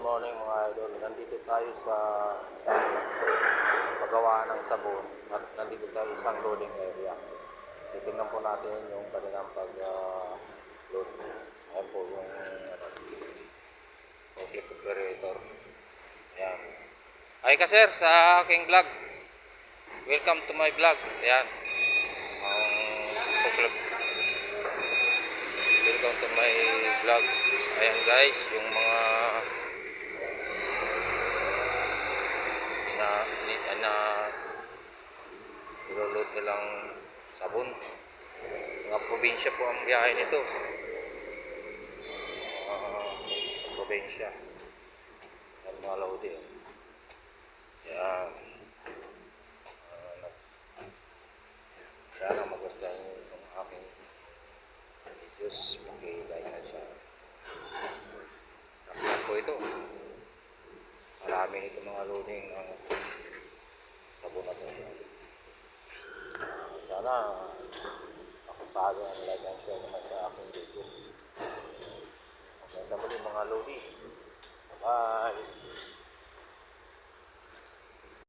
morning mga idol. Nandito tayo sa sa paggawa ng sabon at nandito tayo sa loading area. Titingnan po natin yung kanilang pag ah, load. Ayan po yung ano, forklift operator. Ayan. Hi ka sir sa aking vlog. Welcome to my vlog. Ayan. Forklift Welcome to my vlog. Ayan guys, yung mga na ni, na niloload nilang sabon. Mga probinsya po ang biyahe nito. Mga probinsya. Yan mga lodi. Yan. Ah, nag- sana nyo itong aking videos. Pag-like na siya. Takpan po ito. Marami nito mga loading ang sabon na ito. Sana makapalo ang like and share naman sa aking video.